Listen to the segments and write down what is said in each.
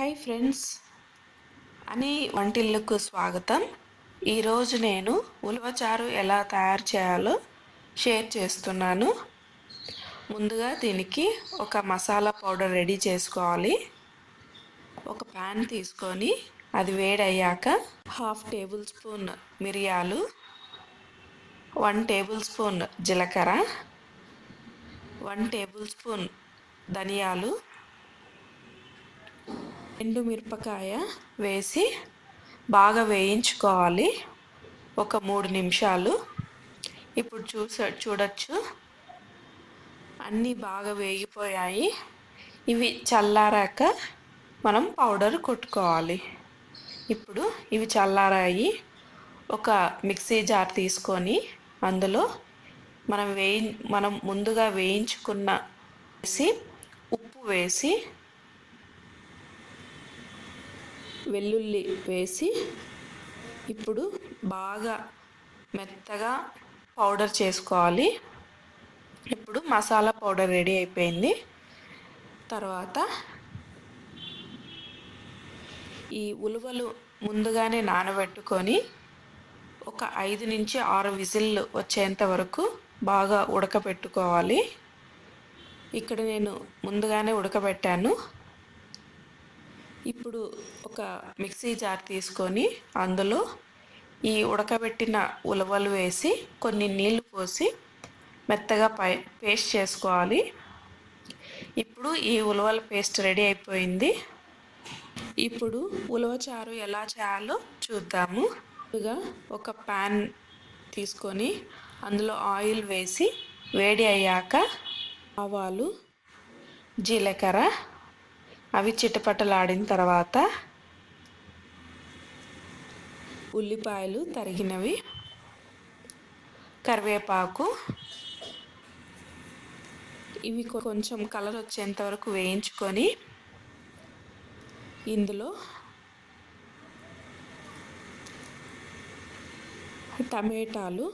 Hi friends. అని వంటిల్లుకు స్వాగతం. ఈరోజు నేను ఉలవచారు ఎలా తయారు చేయాలో షేర్ చేస్తున్నాను. ముందుగా దీనికి ఒక మసాలా పౌడర్ రెడీ చేసుకోవాలి. ఒక ప్యాన్ తీసుకొని అది వేడయ్యాక హాఫ్ టేబుల్ స్పూన్ మిరియాలు వన్ టేబుల్ స్పూన్ జీలకర్ర వన్ టేబుల్ స్పూన్ ధనియాలు ఎండు మిరపకాయ వేసి బాగా వేయించుకోవాలి. ఒక మూడు నిమిషాలు. ఇప్పుడు చూస చూడొచ్చు. అన్నీ బాగా వేగిపోయాయి. ఇవి చల్లారాక మనం పౌడర్ కొట్టుకోవాలి. ఇప్పుడు ఇవి చల్లారాయి. ఒక మిక్సీ జార్ తీసుకొని అందులో మనం వేయి మనం ముందుగా వేయించుకున్న వేసి ఉప్పు వేసి వెల్లుల్లి వేసి ఇప్పుడు బాగా మెత్తగా పౌడర్ చేసుకోవాలి. ఇప్పుడు మసాలా పౌడర్ రెడీ అయిపోయింది. తర్వాత ఈ ఉలువలు ముందుగానే నానబెట్టుకొని ఒక ఐదు నుంచి ఆరు విజిల్లు వచ్చేంత వరకు బాగా ఉడకబెట్టుకోవాలి ఇక్కడ నేను ముందుగానే ఉడకబెట్టాను. ఇప్పుడు ఒక మిక్సీ జార్ తీసుకొని అందులో ఈ ఉడకబెట్టిన ఉలవలు వేసి కొన్ని నీళ్ళు పోసి మెత్తగా పై పేస్ట్ చేసుకోవాలి. ఇప్పుడు ఈ ఉలవల పేస్ట్ రెడీ అయిపోయింది. ఇప్పుడు ఉలవచారు ఎలా చేయాలో చూద్దాము. ముందుగా ఒక ప్యాన్ తీసుకొని అందులో ఆయిల్ వేసి వేడి అయ్యాక ఆవాలు జీలకర్ర అవి చిటపటలాడిన తర్వాత ఉల్లిపాయలు తరిగినవి కరివేపాకు. ఇవి కొంచెం కలర్ వచ్చేంత వరకు వేయించుకొని ఇందులో టమాటాలు.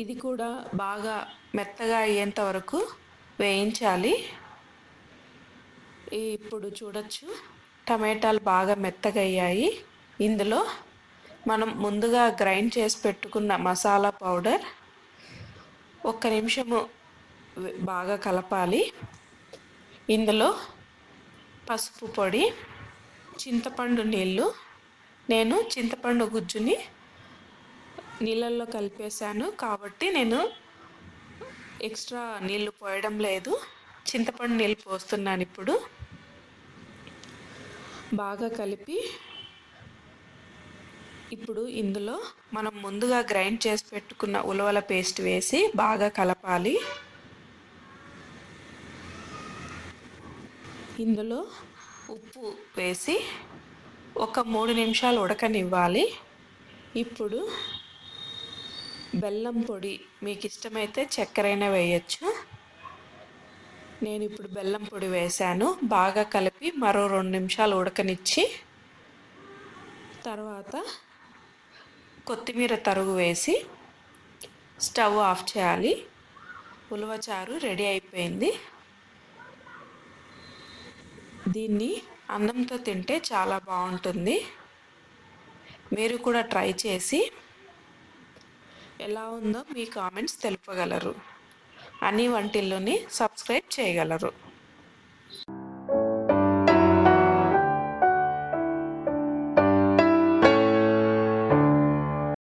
ఇది కూడా బాగా మెత్తగా అయ్యేంత వరకు వేయించాలి. ఇప్పుడు చూడొచ్చు. టమాటాలు బాగా మెత్తగయ్యాయి. ఇందులో మనం ముందుగా గ్రైండ్ చేసి పెట్టుకున్న మసాలా పౌడర్ ఒక్క నిమిషము బాగా కలపాలి. ఇందులో పసుపు పొడి చింతపండు నీళ్ళు. నేను చింతపండు గుజ్జుని నీళ్ళల్లో కలిపేశాను కాబట్టి నేను ఎక్స్ట్రా నీళ్ళు పోయడం లేదు. చింతపండు నీళ్ళు పోస్తున్నాను ఇప్పుడు. బాగా కలిపి ఇప్పుడు ఇందులో మనం ముందుగా గ్రైండ్ చేసి పెట్టుకున్న ఉలవల పేస్ట్ వేసి బాగా కలపాలి. ఇందులో ఉప్పు వేసి ఒక మూడు నిమిషాలు ఉడకనివ్వాలి. ఇప్పుడు బెల్లం పొడి మీకు ఇష్టమైతే చక్కెరైనా వేయచ్చు. నేను ఇప్పుడు బెల్లం పొడి వేశాను. బాగా కలిపి మరో రెండు నిమిషాలు ఉడకనిచ్చి తర్వాత కొత్తిమీర తరుగు వేసి స్టవ్ ఆఫ్ చేయాలి. ఉలవచారు రెడీ అయిపోయింది. దీన్ని అన్నంతో తింటే చాలా బాగుంటుంది. మీరు కూడా ట్రై చేసి ఎలా ఉందో మీ కామెంట్స్ తెలుపగలరు. అన్ని వంటిల్లోని సబ్స్క్రైబ్ చేయగలరు.